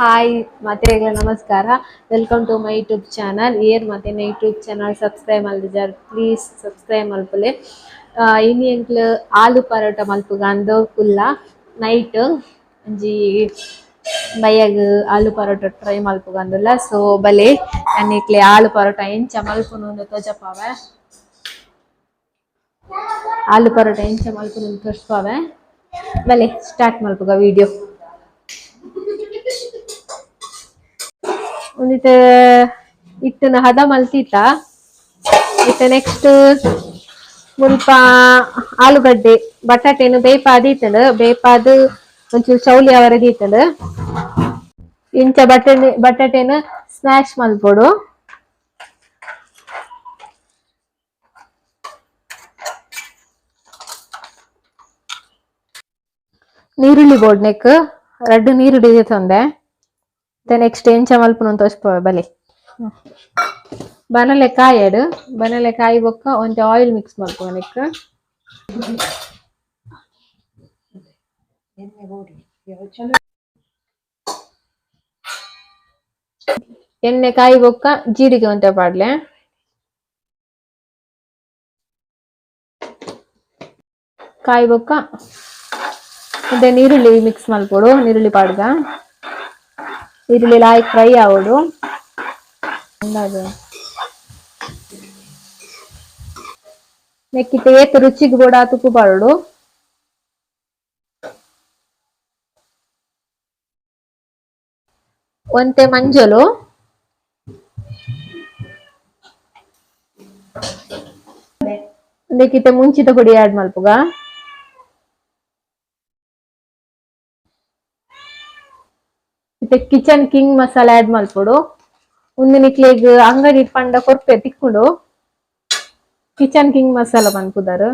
Hi ಮತ್ತೆ ನಮಸ್ಕಾರ. Welcome to my YouTube channel air ಮತ್ತೆ ಯೂಟ್ಯೂಬ್ ಚಾನಲ್ ಸಬ್ಸ್ಕ್ರೈಬ್ ಮಾಡಿದ್ದಾರೆ ಪ್ಲೀಸ್ ಸಬ್ಸ್ಕ್ರೈಬ್ ಮಲ್ಪಲೆ. ಇನ್ನು ಎಂಕ್ಲು ಆಲು ಪರೋಟ ಮಲ್ಪುಗಂದು ಕುಲ್ಲ. ನೈಟ್ ಒಂಜಿ ಬಯ್ಯಗ್ ಆಲು ಪರೋಟ ಟ್ರೈ ಮಲ್ಪುಗಂದುಲ್ಲ ಸೊ ಬಲೆ ಅನ್ನಿಕ್ಲೆ ಆಲು ಪರೋಟ ಎಂಚ ಮಲ್ಪುನು ತೋಜಪಾವೆ. ಆಲು ಪರೋಟ ಎಂಚ ಮಲ್ಪುನು ತೋಜ್ಪಾವೆ. ಬಲೆ ಸ್ಟಾರ್ಟ್ ಮಲ್ಪುಗ ವಿಡಿಯೋ ಒಂದಿತ್ತ ಇಟ್ಟನ ಹದ ಮಲ್ತಿತ್ತ. ಇತ್ತ ನೆಕ್ಸ್ಟ್ ಮುಲ್ಪ ಆಲೂಗಡ್ಡೆ, ಬಟಾಟೆನು ಬೇಯ್ಪಾದೀತಂಡ್ ಬೇಪಾದ ಒಂಚೂರು ಚೌಲಿ ಅವರೆ ದೀತಂಡ್ ಇಂಚ ಬಟಾಟೆ ಬಟಾಟೆನ ಸ್ಮ್ಯಾಶ್ ಮಲ್ಪೊಡು. ನೀರುಳ್ಳಿ ಬೋಡ್ನೆಕ್ ರೆಡ್ ರಡ್ಡ್ ನೀರುಳ್ಳಿ ತಂದೆ. ನೆಕ್ಸ್ಟ್ ಎಂಚ ಮಲ್ಪುನ ತೋಜ್ಪ ಬಲೆ ಬನಲೆ ಕಾಯಡ್ ಬನಲೆ ಕಾಯಿ ಬೊಕ್ಕ ಒಂಚ ಆಯಿಲ್ ಮಿಕ್ಸ್ ನೆಕ್ ಎಣ್ಣೆ ಕಾಯಿ ಬೊಕ್ಕ ಜೀರಿಗೆ ಒಂತೆ ಪಾಡ್ಲೆ ಕಾಯಿ ಬೊಕ್ಕ ಮತ್ತೆ ನೀರುಳ್ಳಿ ಮಿಕ್ಸ್ ಮಲ್ಪೊಡು ನೀರುಳ್ಳಿ ಪಾಡ್ಗ. ಈರುಳ್ಳಿ ಲಾಯಕ್ ಫ್ರೈ ಆವೋಡು ಅಂದಾಜು ನೆಕ್ಕಿತ ಏತ್ ರುಚಿಗ್ ಬೋಡ ತುಪ್ಪು ಪಾಡೋಡು ಒಂತೆ ಮಂಜಲು ನೆಕ್ಕಿತ ಮುಂಚಿತ ಪುಡಿ ಆಡ್ ಮಲ್ಪುಗ ಇತ್ತೆ ಕಿಚನ್ ಕಿಂಗ್ ಮಸಾಲ ಆ್ಯಡ್ ಮಾಡ್ಕೊಡು. ಉಂದು ನಿಕ್ಲೆಗ್ ಅಂಗಡಿ ಪಂಡ ಕೊರ್ಪೆ ತಿಕ್ಕುಂಡು. ಕಿಚನ್ ಕಿಂಗ್ ಮಸಾಲ ಪನ್ಪುದರ್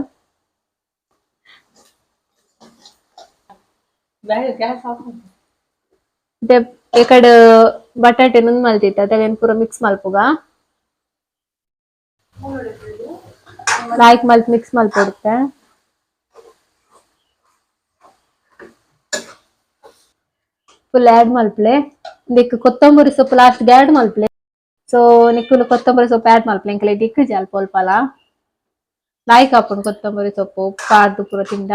ಎಕಡ್ ಬಟಾಟೆ ನುಂದ್ ಮಲ್ತಿತ್ತ ಅವೆನ್ ಪೂರ ಮಿಕ್ಸ್ ಮಲ್ಪುಗ ಲಾಯ್ಕ್ ಮಲ್ತ್ ಮಿಕ್ಸ್ ಮಲ್ಪೊಡುತ್ತೆ ಫುಲ್ ಆಡ್ ಮಲ್ಪ್ಲೆ ದಿಕ್ ಕೊತ್ತಂಬರಿ ಸೊಪ್ಪು ಲಾಸ್ಟ್ ಆಡ್ ಮಲ್ಪ್ಲೆ ಸೊ ನಿಕ್ಕುಲು ಕೊತ್ತಂಬರಿ ಸೊಪ್ಪು ಆಡ್ ಮಲ್ಪ್ಲೆ ಎಂಕ್ಲೆ ದಿಕ್ಕು ಜಾಲ್ ಪೋಲ್ಪಲ ಲಾಯ್ಕ್ ಆಪುಂಡು ಕೊತ್ತಂಬರಿ ಸೊಪ್ಪು ಪಾರ್ದು ಪೂರ ತಿಂಡ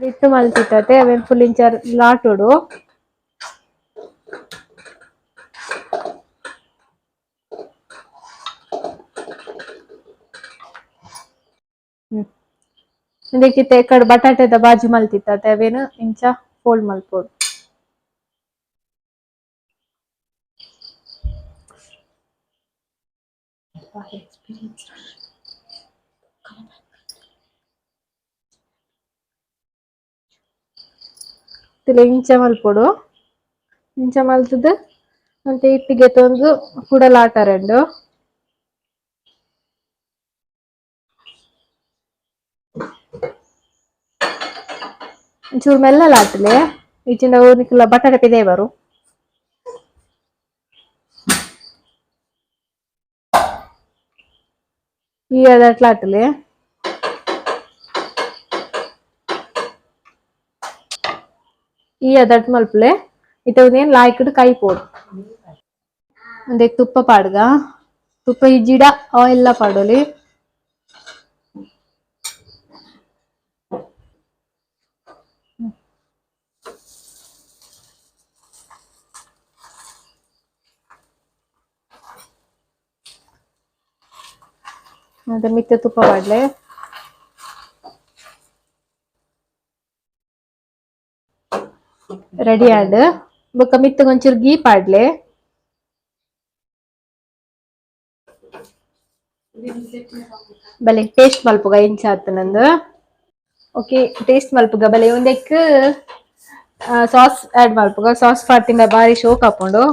ಇತ್ತು ಮಲ್ತಿತ್ತತೆ ಅವೆನ್ ಫುಲ್ ಇಂಚ ಲಾಟುಡು ಇದಕ್ಕಿತ್ತ ಎಕಡ್ ಬಟಾಟೆದ ಬಾಜಿ ಮಲ್ತಿತ್ತತೆ ಅವೇನು ಇಂಚ ಫೋಲ್ಡ್ ಮಲ್ಪೊಡು ತಿಲ ಇಂಚ ಮಲ್ಪೊಡು ಇಂಚ ಮಲ್ತುದು ಮತ್ತೆ ಇಟ್ಟಿಗೆ ತೊಂದು ಕುಡಲಾಟ ರೆಂಡು ಒಂಚೂರು ಮೆಲ್ಲಲಾಟ್ಲೆ ಈಚಿಂದ ನಿಕ್ಲ ಬಟಾಟೆ ಪಿದೆ ಬರು ಈ ಅದಟ್ಲಾಟ್ಲೆ ಈ ಅದಟ್ ಮಲ್ಪಲೆ ಇತ್ತೆ ಉಂದೇನ್ ಲಾಯ್ಕಡ್ ಕೈ ಪೋಡು ಒಂದೇ ತುಪ್ಪ ಪಾಡ್ಗ ತುಪ್ಪ ಇಜ್ಜಿಡ ಆಯಿಲ್ ಲ ಪಾಡೊಲಿ ಮತ್ತೆ ಮಿತ್ತೆ ತುಪ್ಪ ಪಾಡ್ಲೆ ರೆಡಿ ಆಡ್ ಬೊಕ್ಕ ಮಿತ್ತಗ ಒಂಚೂರು ಗೀ ಪಾಡ್ಲೆ ಬಲೆ ಟೇಸ್ಟ್ ಮಲ್ಪುಗ ಇಂಚ ಆತನಂದು ಓಕೆ ಟೇಸ್ಟ್ ಮಲ್ಪುಗ ಬಲೆ ಒಂದಕ್ಕೆ ಸಾಸ್ ಆಡ್ ಮಲ್ಪುಗ ಸಾಸ್ ಪಾಡ್ತಿಂಡ ಬಾರಿ ಶೋಕ್ ಆಪುಂಡು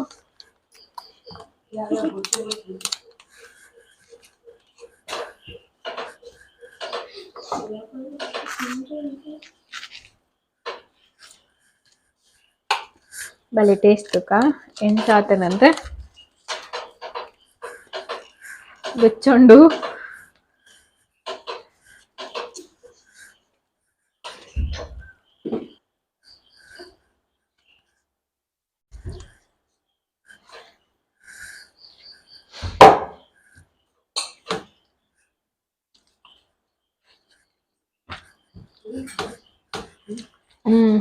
ಬಲೆ ಟೇಸ್ಟ್ ತುಕ ಎಂಚ ಆತನಂದ್ರೆ ಬೆಚ್ಚೊಂಡು ಹ್ಮ್.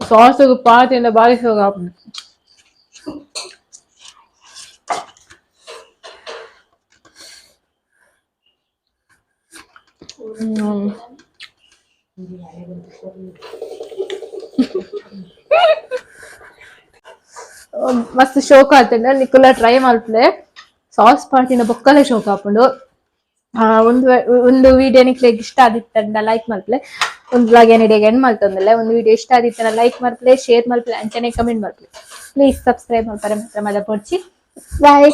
ಸಾಸ್ ಪಾತಿಂದ ಬಾರಿ ಶೋಗ ಹ್ಮ್. ಮಸ್ತ್ ಶೋಕ ಆತಂಡ ನಿಕುಲ ಟ್ರೈ ಮಲ್ಪಲೆ ಸಾಸ್ ಪಾರ್ಟಿನ ಬೊಕ್ಕಲೆ ಶೋಕ ಆ, ಒಂದು ಒಂದು ವಿಡಿಯೋ ನಿಕ್ಲೆ ಇಷ್ಟ ಆದಿತ್ತಂಡ ಲೈಕ್ ಮಾಡ್ಲೆ ಒಂದು ಬ್ಲಾಗ್ ಏನಿಡೆಗೆ ಎಂಡ್ ಮಾಡ್ತಂದಲ್ಲ ಒಂದು ವಿಡಿಯೋ ಇಷ್ಟ ಆದಿತ್ತಂಡ ಲೈಕ್ ಮಾಡ್ಲೆ ಶೇರ್ ಮಾಡ್ಲೆ ಅಂಚನೆ ಕಮೆಂಟ್ ಮಲ್ಪಲೆ ಪ್ಲೀಸ್ ಸಬ್ಸ್ಕ್ರೈಬ್ ಮಾಡ್ತಾರೆ ಮಾತ್ರ ಮದ ಬಾಯ್